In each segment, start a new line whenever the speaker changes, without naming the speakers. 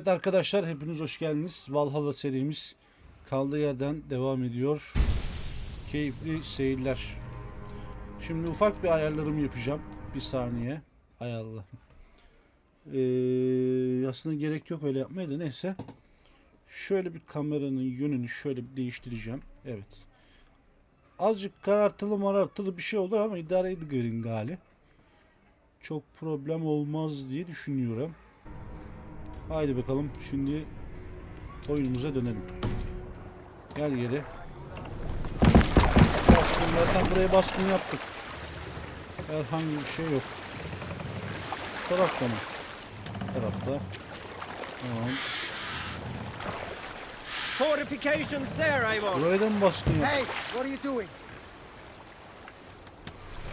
Evet arkadaşlar hepiniz hoş geldiniz. Valhalla serimiz kaldığı yerden devam ediyor. Keyifli seyirler. Şimdi ufak bir ayarlarımı yapacağım. Bir saniye. Ay Allah. Ee, aslında gerek yok öyle yapmaya da neyse. Şöyle bir kameranın yönünü şöyle bir değiştireceğim. Evet. Azıcık karartılı marartılı bir şey olur ama idare edin gali. Çok problem olmaz diye düşünüyorum. Haydi bakalım şimdi oyunumuza dönelim. Gel geri. Baskın zaten buraya baskın yaptık. Herhangi bir şey yok. Bu Tarafta mı? Bu Tarafta. Tamam.
Fortifications there, Eivor.
Buraya da mı baskın yaptık?
Hey, what are you doing?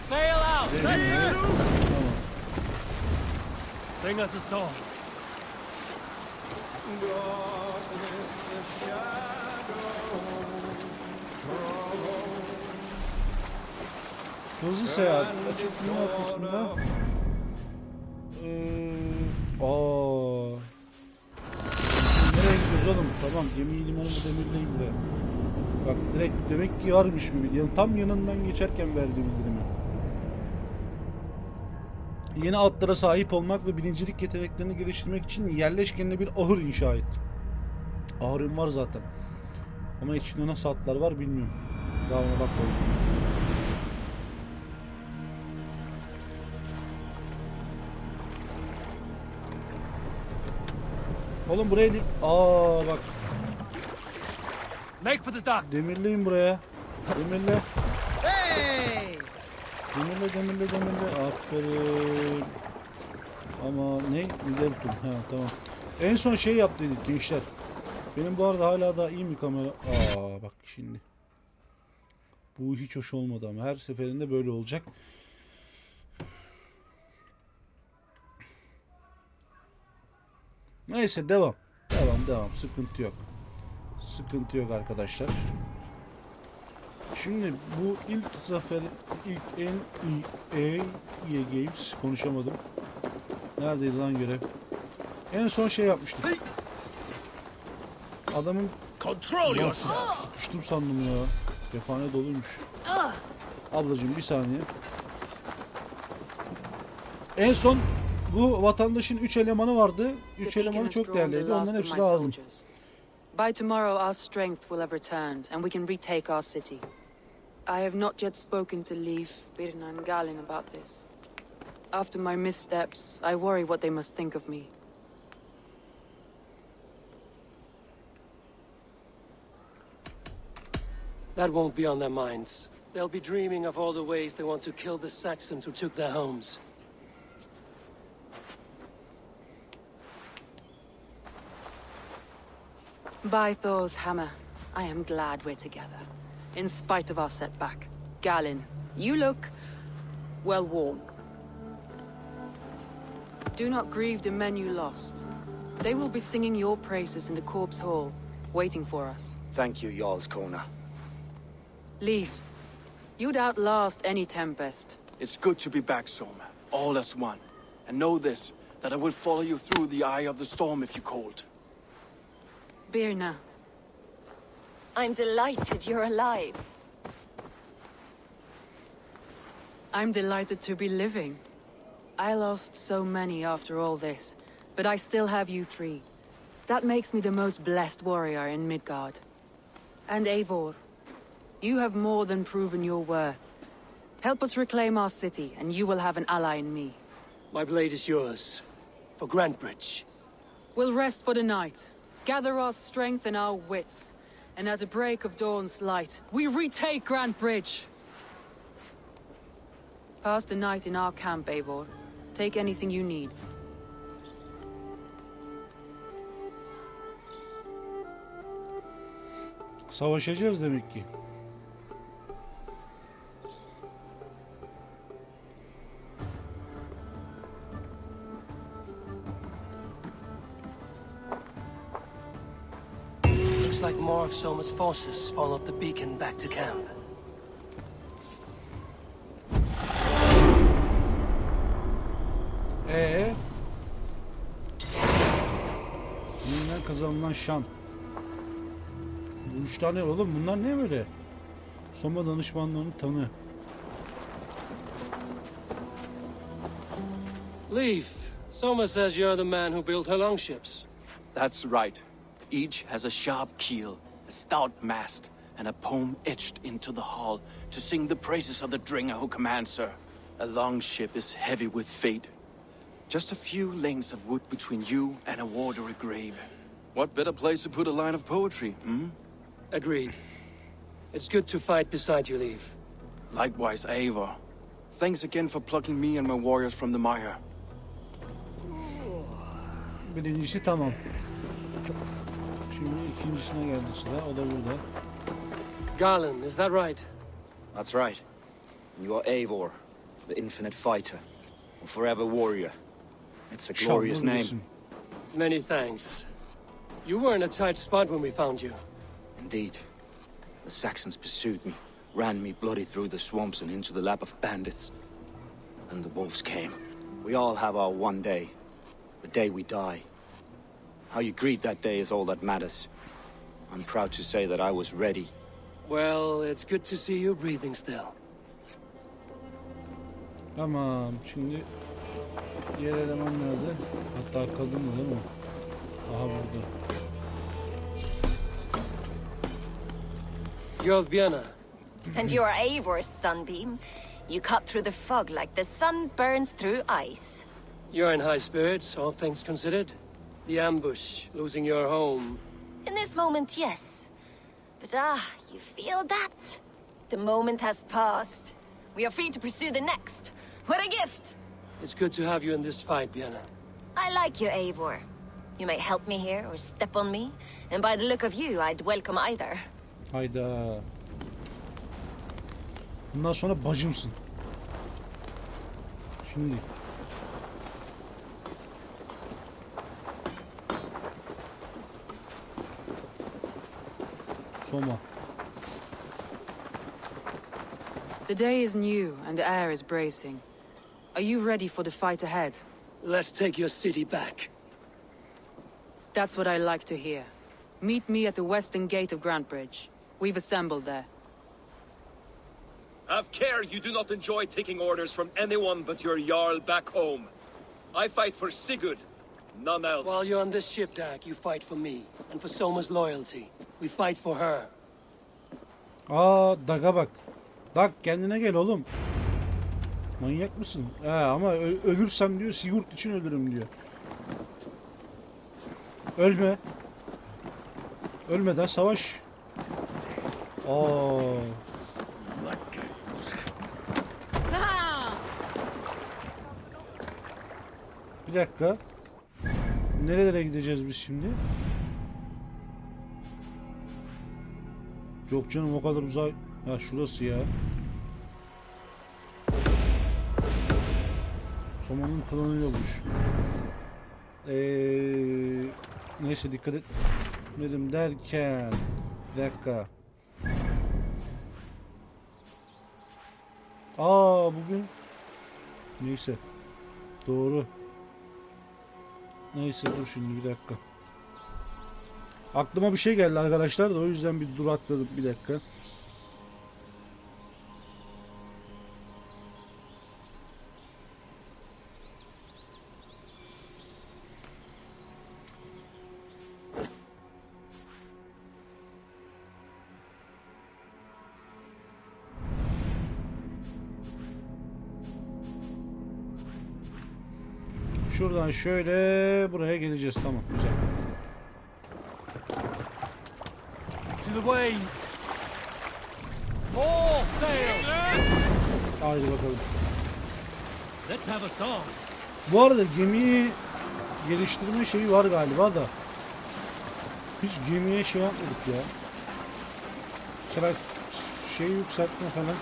Sail out!
Tamam.
Sing us a song.
Hızlı seyahat. Açık dünya ortasında. Ee, aa. Nereye gidiyoruz oğlum? Tamam gemi limanı buraya. Bak direkt demek ki varmış bir bilgi. Tam yanından geçerken verdi bildirimi. Yeni atlara sahip olmak ve bilinçlik yeteneklerini geliştirmek için yerleşkenine bir ahır inşa et. Ahırım var zaten. Ama içinde nasıl atlar var bilmiyorum. Daha ona bakmadım. Oğlum buraya... li- Aa bak
Make for the dock.
demirleyin buraya. Demirle.
Hey!
Demirle demirle demirle. Aferin. Ama ne? Liverpool. Ha tamam. En son şey yaptıydık gençler. Benim bu arada hala daha iyi mi kamera? Aa bak şimdi. Bu hiç hoş olmadı ama her seferinde böyle olacak. Neyse devam. Devam devam. Sıkıntı yok. Sıkıntı yok arkadaşlar. Şimdi bu ilk zafer ilk en iyi EA Games konuşamadım. Neredeydi lan görev? En son şey yapmıştık. Adamın
Control
Ulan
yourself.
sıkıştım sandım ya. Cephane doluymuş. Ablacığım bir saniye. En son bu vatandaşın 3 elemanı vardı. 3
The beacon
elemanı çok değerliydi. Onların hepsini aldım.
By tomorrow, our strength will have returned, and we can retake our city. I have not yet spoken to Leif, Birna, and Galin about this. After my missteps, I worry what they must think of me.
That won't be on their minds. They'll be dreaming of all the ways they want to kill the Saxons who took their homes.
By Thor's hammer, I am glad we're together. In spite of our setback. Galin, you look... well worn. Do not grieve the men you lost. They will be singing your praises in the corpse hall, waiting for us.
Thank you, Jarl's Kona.
Leaf, you'd outlast any tempest.
It's good to be back, Soma. All as one. And know this, that I will follow you through the eye of the storm if you called.
Birna,
I'm delighted you're alive.
I'm delighted to be living. I lost so many after all this, but I still have you three. That makes me the most blessed warrior in Midgard. And Eivor, you have more than proven your worth. Help us reclaim our city, and you will have an ally in me.
My blade is yours. For Grantbridge.
We'll rest for the night, gather our strength and our wits, and at the break of dawn's light, we retake Grand Bridge. Pass the night in our camp, Eivor. Take anything you need.
Savaşacağız demek ki.
Of Soma's forces followed the beacon back to camp.
Ee? kazanılan şan. Bu üç tane oğlum bunlar ne böyle? Soma danışmanlarını tanı.
Leaf, Soma says you're the man who built her longships.
That's right. Each has a sharp keel, stout mast, and a poem etched into the hull to sing the praises of the dringer who commands her. A long ship is heavy with fate. Just a few lengths of wood between you and a watery grave. What better place to put a line of poetry, hmm?
Agreed. It's good to fight beside you, Leaf.
Likewise, Eivor. Thanks again for plucking me and my warriors from the mire.
Birincisi tamam. Şimdi ikincisine geldi sıra. O da burada.
Garland, is that right?
That's right. You are Eivor, the infinite fighter, a forever warrior. It's a glorious
Şanlı
name.
Many thanks. You were in a tight spot when we found you.
Indeed. The Saxons pursued me, ran me bloody through the swamps and into the lap of bandits. Then the wolves came. We all have our one day, the day we die. How you greet that day is all that matters. I'm proud to say that I was ready.
Well, it's good to see you breathing still.
Tamam. Şimdi diğer eleman nerede? Hatta kadın mı değil mi? Aha burada.
You're Vienna.
And you're Eivor's sunbeam. You cut through the fog like the sun burns through ice.
You're in high spirits, all things considered. The ambush, losing your home.
In this moment, yes. But ah, you feel that? The moment has passed. We are free to pursue the next. What a gift!
It's good to have you in this fight, Vienna.
I like you, Eivor. You may help me here or step on me, and by the look of you, I'd welcome either.
Hayda. Bundan sonra bacımsın. Şimdi. Soma.
The day is new and the air is bracing. Are you ready for the fight ahead?
Let's take your city back.
That's what I like to hear. Meet me at the western gate of Grantbridge. We've assembled there.
Have care you do not enjoy taking orders from anyone but your Jarl back home. I fight for Sigurd, none else.
While you're on this ship, Dak, you fight for me, and for Soma's loyalty. We fight for her.
Aa Dag'a bak. Dag kendine gel oğlum. Manyak mısın? He ama ölürsem diyor Sigurd için ölürüm diyor. Ölme. Ölmeden savaş. Aa. Bir dakika. Nerelere gideceğiz biz şimdi? Yok canım o kadar uzak. Ha şurası ya. Soma'nın klanı olmuş. Ee, neyse dikkat etmedim derken bir dakika. Aa bugün neyse doğru. Neyse dur şimdi bir dakika. Aklıma bir şey geldi arkadaşlar da o yüzden bir durakladım bir dakika. Şuradan şöyle buraya geleceğiz tamam güzel.
To the waves! All sail!
Haydi bakalım.
Let's have a song.
Bu arada gemiyi geliştirme şeyi var galiba da. Hiç gemiye şey yapmadık ya. Mesela şey yükseltme falan.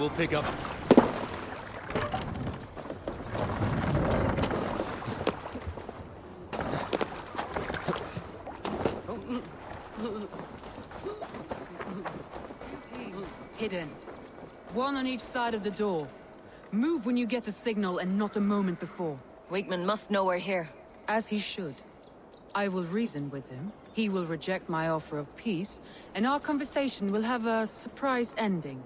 We will pick up.
Hidden. One on each side of the door. Move when you get the signal and not a moment before.
Wigman must know we're here.
As he should. I will reason with him. He will reject my offer of peace, and our conversation will have a surprise ending.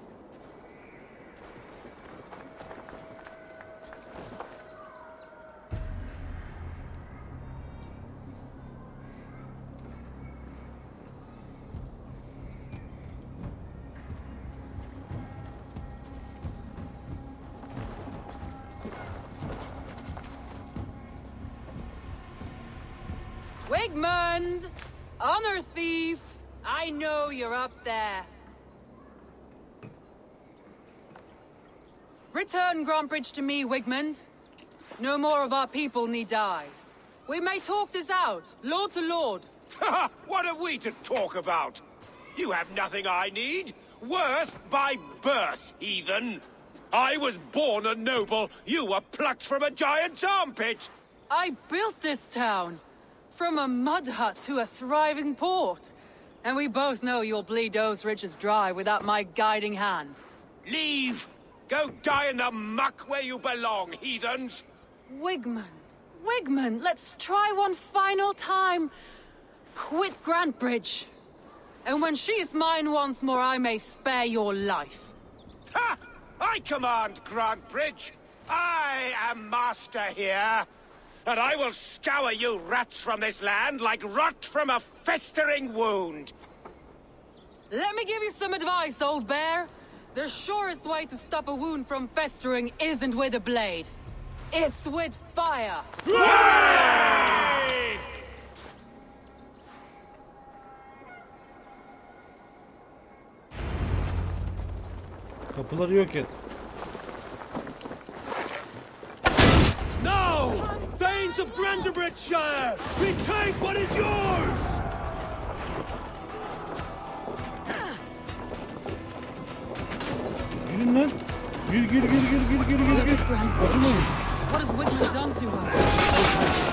Wigmund! Honor thief! I know you're up there. Return Grantbridge to me, Wigmund. No more of our people need die. We may talk this out, lord to lord.
what are we to talk about? You have nothing I need. Worth by birth, heathen. I was born a noble. You were plucked from a giant's armpit.
I built this town. From a mud hut to a thriving port. And we both know you'll bleed those riches dry without my guiding hand.
Leave. Go die in the muck where you belong, heathens.
Wigmund, Wigmund, let's try one final time. Quit Grantbridge. And when she is mine once more, I may spare your life.
Ha! I command Grantbridge. I am master here. And I will scour you rats from this land like rot from a festering wound.
Let me give you some advice, old bear. The surest way to stop a wound from festering isn't with a blade. It's with fire.
Kapıları yok et.
No! Thanes of Grandebridgeshire! Retake what is yours!
Gülün lan. Gül gül gül gül gül gül gül
Look
gül.
at Grantbridge.
Acımayın.
What has Wigmund done to her?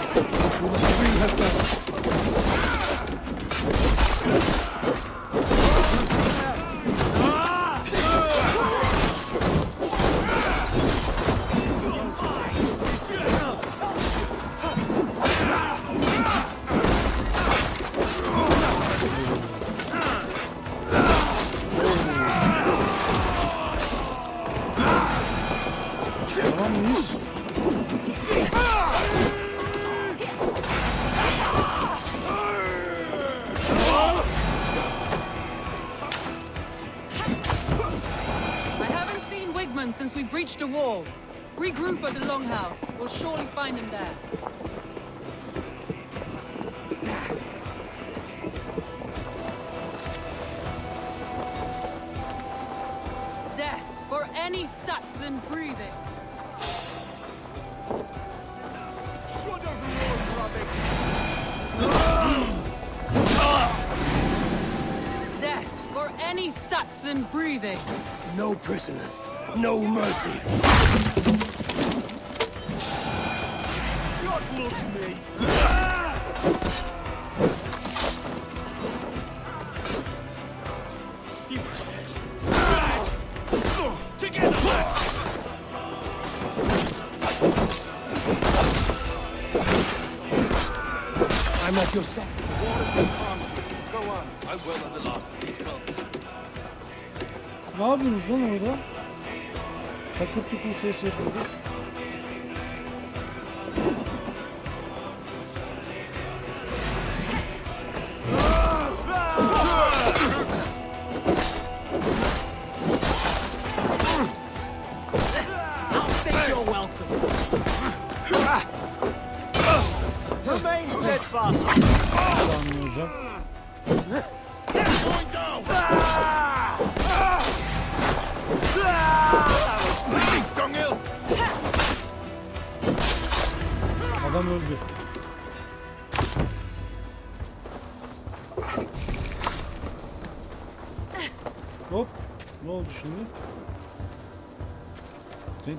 Any Saxon breathing. Death for any Saxon breathing.
No prisoners, no mercy.
God loves me.
Yapıyorsunuz lan orada? Takır tukur ses yapıyordu.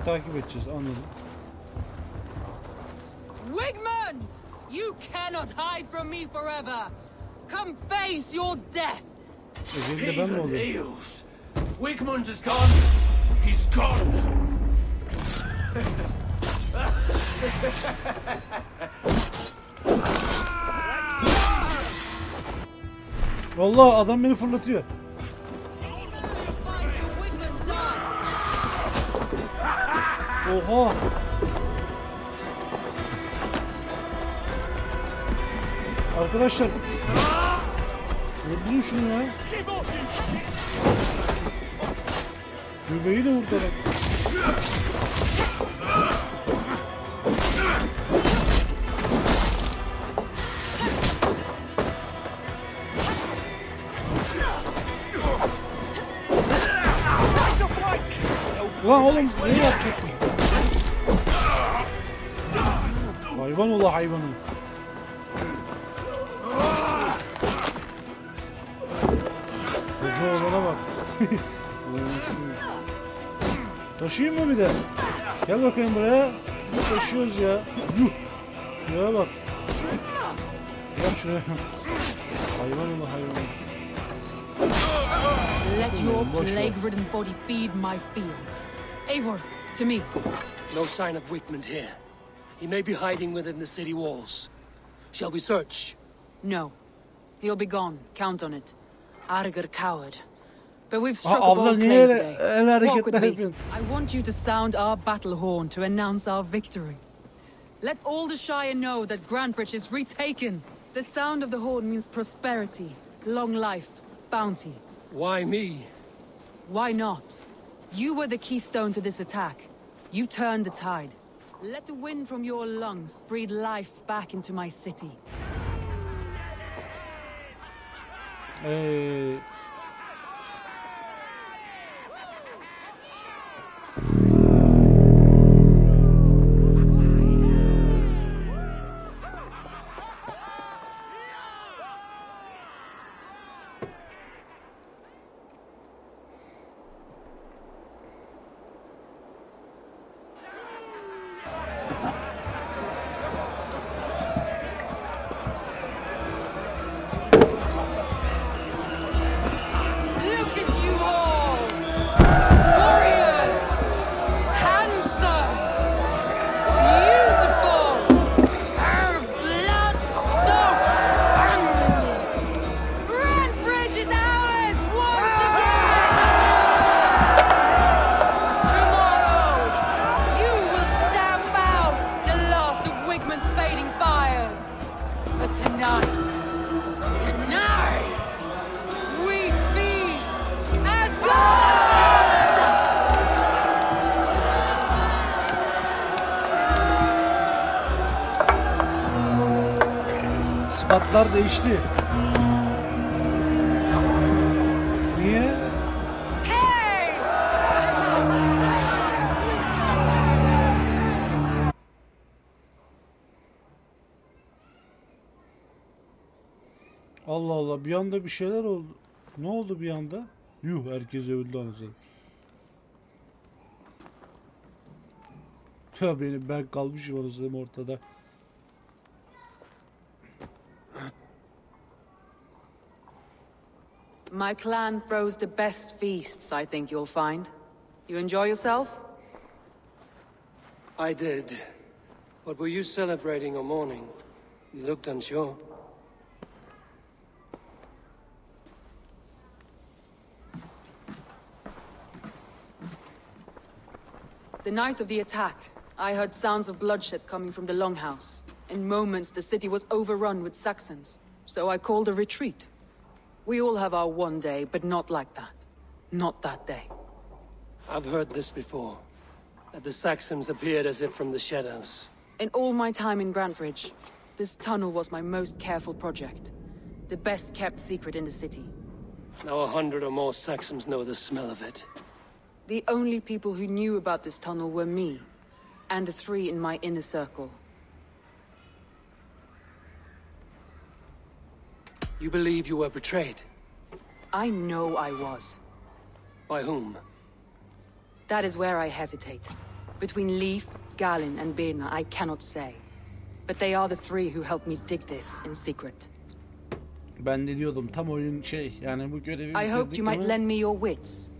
Takip edeceğiz anladım.
Wigmund! You cannot hide from me forever! Come face your death!
Özellikle ben mi oluyorum?
Wigmund is gone. He's gone.
Allah adam beni fırlatıyor. Oha. Arkadaşlar. Öldürün şunu ya. Göbeği de vurdular. Ulan oğlum ne yapacaktın? Hayvan ola hayvanı. Koca oğlana bak. Taşıyayım mı bir de? Gel bakayım buraya. Taşıyoruz ya. Yuh. Şuraya bak. Gel şuraya. Hayvan ola hayvan.
Let your plague-ridden body feed my fields. Eivor, to me.
No sign of Wigmund here. He may be hiding within the city walls. Shall we search?
No. He'll be gone. Count on it. Arger coward. But we've struck
Aa,
a
abla
bold claim today. Walk
hareketler
with me.
yapıyorsun?
I want you to sound our battle horn to announce our victory. Let all the Shire know that Grantbridge is retaken. The sound of the horn means prosperity, long life, bounty.
Why me?
Why not? You were the keystone to this attack. You turned the tide. Let the wind from your lungs breathe life back into my city.
Ee, sıfatlar değişti. Niye? Allah Allah bir anda bir şeyler oldu. Ne oldu bir anda? Yuh herkes öldü anasını. Ya benim ben kalmışım anasını ortada.
My clan throws the best feasts, I think you'll find. You enjoy yourself?
I did. But were you celebrating or mourning? You looked unsure.
The night of the attack, I heard sounds of bloodshed coming from the Longhouse. In moments, the city was overrun with Saxons, so I called a retreat. We all have our one day, but not like that. Not that day.
I've heard this before. That the Saxons appeared as if from the shadows.
In all my time in Grantbridge, this tunnel was my most careful project. The best kept secret in the city.
Now a hundred or more Saxons know the smell of it.
The only people who knew about this tunnel were me, and the three in my inner circle.
You believe you were betrayed?
I know I was.
By whom?
That is where I hesitate. Between Leif, Galin, and Birna, I cannot say. But they are the three who helped me dig this in secret.
Ben de diyordum tam oyun şey yani bu görevi
I hoped
bitirdik
you might
ama-
lend me your wits.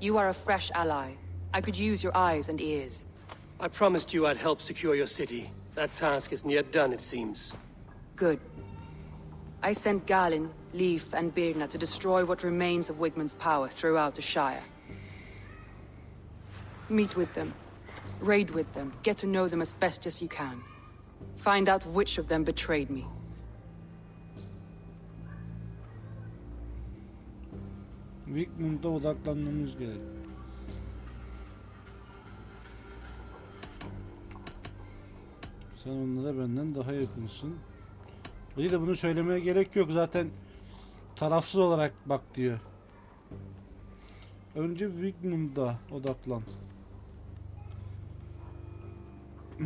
You are a fresh ally. I could use your eyes and ears.
I promised you I'd help secure your city. That task isn't yet done, it seems.
Good. I sent Galin, Leif, and Birna to destroy what remains of Wigman's power throughout the Shire. Meet with them. Raid with them. Get to know them as best as you can. Find out which of them betrayed me.
Wickmund'a odaklanmamız gerek. Sen onlara benden daha yakınsın. İyi de bunu söylemeye gerek yok zaten tarafsız olarak bak diyor. Önce Wigmund'a odaklan.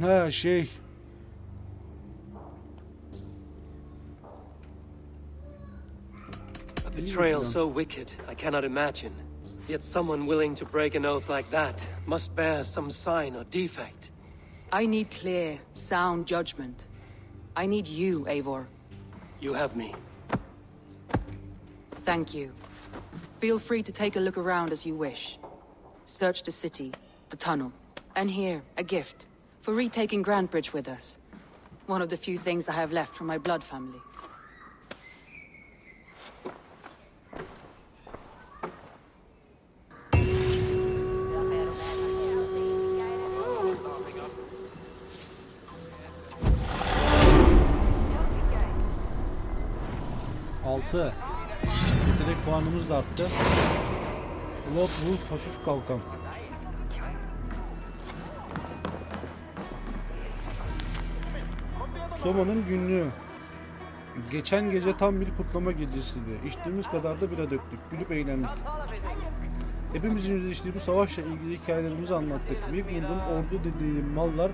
Ha şey
A betrayal so wicked, I cannot imagine. Yet someone willing to break an oath like that must bear some sign or defect.
I need clear, sound judgment. I need you, Eivor.
You have me.
Thank you. Feel free to take a look around as you wish. Search the city, the tunnel, and here, a gift for retaking Grantbridge with us. One of the few things I have left from my blood family.
Arttı. Lord Wolf hafif kalkan. Soma'nın günlüğü. Geçen gece tam bir kutlama gecesiydi. İçtiğimiz kadar da bira döktük. Gülüp eğlendik. Hepimizin yüzleştiği bu savaşla ilgili hikayelerimizi anlattık. Wigmund'un ordu dediği mallar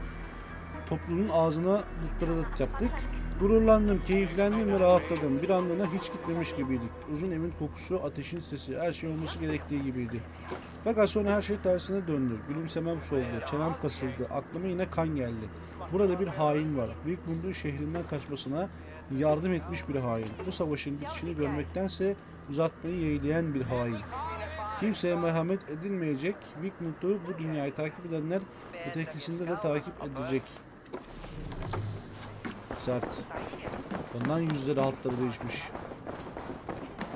toplumun ağzına dıttırıdıt yaptık. Gururlandım, keyiflendim ve rahatladım. Bir anlığına hiç gitmemiş gibiydik. Uzun evin kokusu, ateşin sesi, her şey olması gerektiği gibiydi. Fakat sonra her şey tersine döndü. Gülümsemem soldu, çenem kasıldı, aklıma yine kan geldi. Burada bir hain var. Wickmund'un şehrinden kaçmasına yardım etmiş bir hain. Bu savaşın bitişini görmektense uzatmayı yeğleyen bir hain. Kimseye merhamet edilmeyecek. Wickmund'u bu dünyayı takip edenler ötekisinde de takip edecek. Sert. Ondan yüzleri altları değişmiş.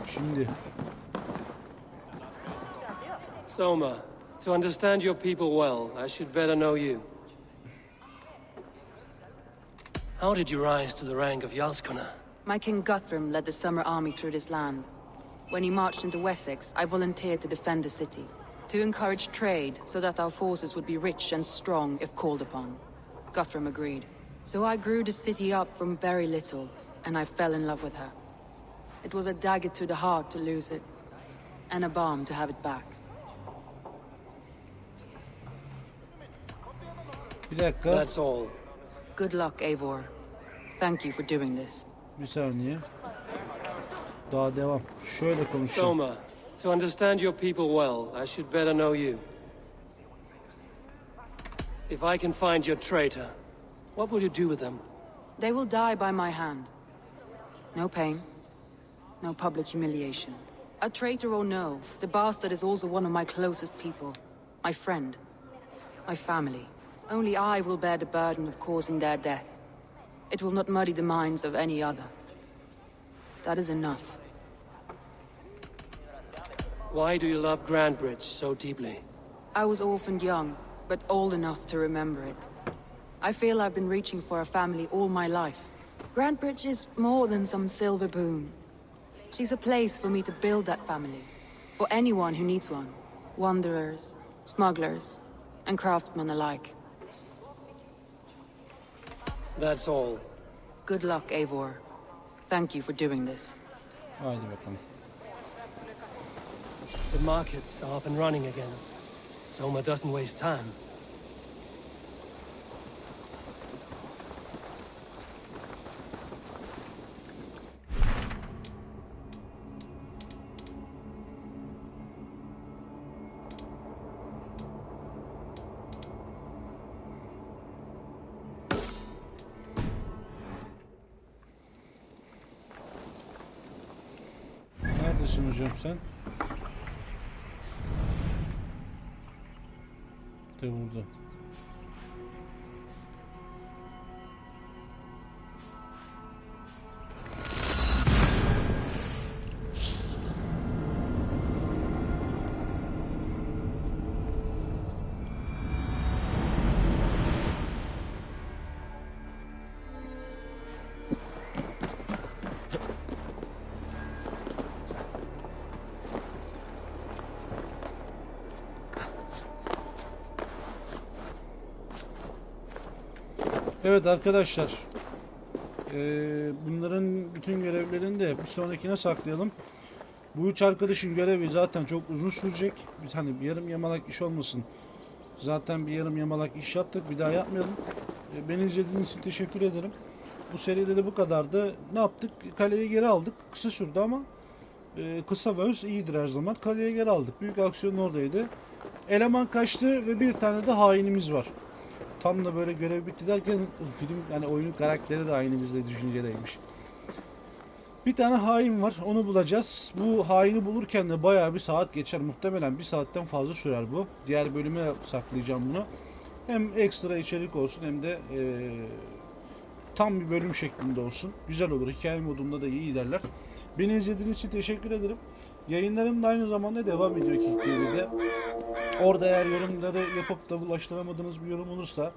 Şimdi
Soma, to understand your people well, I should better know you. How did you rise to the rank of Yalskuna?
My King Guthrum led the Summer Army through this land. When he marched into Wessex, I volunteered to defend the city, to encourage trade so that our forces would be rich and strong if called upon. Guthrum agreed. So I grew the city up from very little, and I fell in love with her. It was a dagger to the heart to lose it, and a balm to have it back.
bir dakika.
That's all.
Good luck, Eivor. Thank you for doing this.
Bir saniye. Daha devam. Şöyle konuşacağım.
Soma, to understand your people well, I should better know you. If I can find your traitor, what will you do with them?
They will die by my hand. No pain, no public humiliation. A traitor or no, the bastard is also one of my closest people. My friend. My family. Only I will bear the burden of causing their death. It will not muddy the minds of any other. That is enough.
Why do you love Grandbridge so deeply?
I was orphaned young, but old enough to remember it. I feel I've been reaching for a family all my life. Grantbridge is more than some silver boon. She's a place for me to build that family. For anyone who needs one. Wanderers, smugglers, and craftsmen alike.
That's all.
Good luck, Eivor. Thank you for doing this.
Oh, Haydi bakalım.
The markets are up and running again. Soma doesn't waste time.
Neredesin hocam sen? De burada. Evet arkadaşlar. Eee, bunların bütün görevlerini de bir sonrakine saklayalım. Bu üç arkadaşın görevi zaten çok uzun sürecek. Biz hani bir yarım yamalak iş olmasın. Zaten bir yarım yamalak iş yaptık. Bir daha yapmayalım. E, beni izlediğiniz için teşekkür ederim. Bu seride de bu kadardı. Ne yaptık? Kaleyi geri aldık. Kısa sürdü ama e, kısa verse iyidir her zaman. Kaleye geri aldık. Büyük aksiyon oradaydı. Eleman kaçtı ve bir tane de hainimiz var. Tam da böyle görev bitti derken film yani oyunun karakteri de aynı bizle düşüncedeymiş. Bir tane hain var onu bulacağız. Bu haini bulurken de bayağı bir saat geçer. Muhtemelen bir saatten fazla sürer bu. Diğer bölüme saklayacağım bunu. Hem ekstra içerik olsun hem de eee, tam bir bölüm şeklinde olsun. Güzel olur. Hikaye modunda da iyi ilerler. Beni izlediğiniz için teşekkür ederim. Yayınlarım da aynı zamanda devam ediyor Kick TV'de. Orada eğer yorumları yapıp da ulaştıramadığınız bir yorum olursa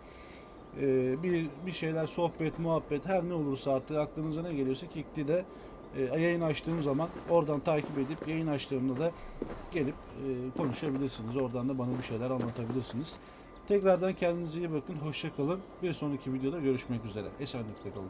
e, bir bir şeyler sohbet muhabbet her ne olursa artık aklınıza ne geliyorsa Kick'te e, yayın açtığım zaman oradan takip edip yayın açtığımda da gelip e, konuşabilirsiniz. Oradan da bana bir şeyler anlatabilirsiniz. Tekrardan kendinize iyi bakın. Hoşça kalın. Bir sonraki videoda görüşmek üzere. Esenlikle kalın.